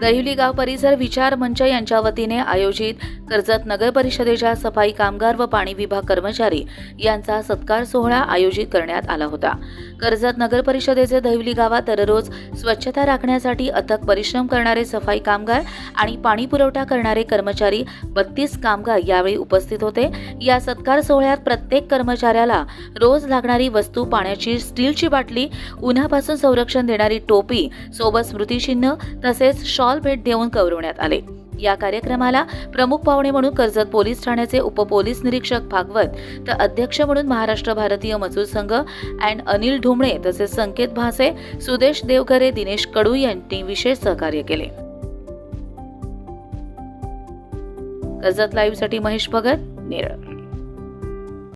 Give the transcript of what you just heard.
दहिली गाव परिसर विचार मंच यांच्या वतीने आयोजित कर्जत नगर परिषदेच्या सफाई कामगार व पाणी विभाग कर्मचारी यांचा सत्कार सोहळा आयोजित करण्यात आला होता. कर्जत नगर परिषदेचे दहिवली गावात दररोज स्वच्छता राखण्यासाठी अथक परिश्रम करणारे सफाई कामगार आणि पाणी पुरवठा करणारे कर्मचारी बत्तीस कामगार यावेळी उपस्थित होते. या सत्कार सोहळ्यात प्रत्येक कर्मचाऱ्याला रोज लागणारी वस्तू पाण्याची स्टीलची बाटली उन्हापासून संरक्षण देणारी टोपी सोबत स्मृतिचिन्ह तसेच शॉल भेट देऊन गौरवण्यात आले. या कार्यक्रमाला प्रमुख पाहुणे म्हणून कर्जत पोलीस ठाण्याचे उपपोलीस निरीक्षक भागवत तर अध्यक्ष म्हणून महाराष्ट्र भारतीय मजूर संघ अँड अनिल ढुमळे तसेच संकेत भासे सुदेश देवघरे दिनेश कडू यांनी विशेष सहकार्य केले. कर्जत लाईव्हसाठी महेश भगत नेरळ.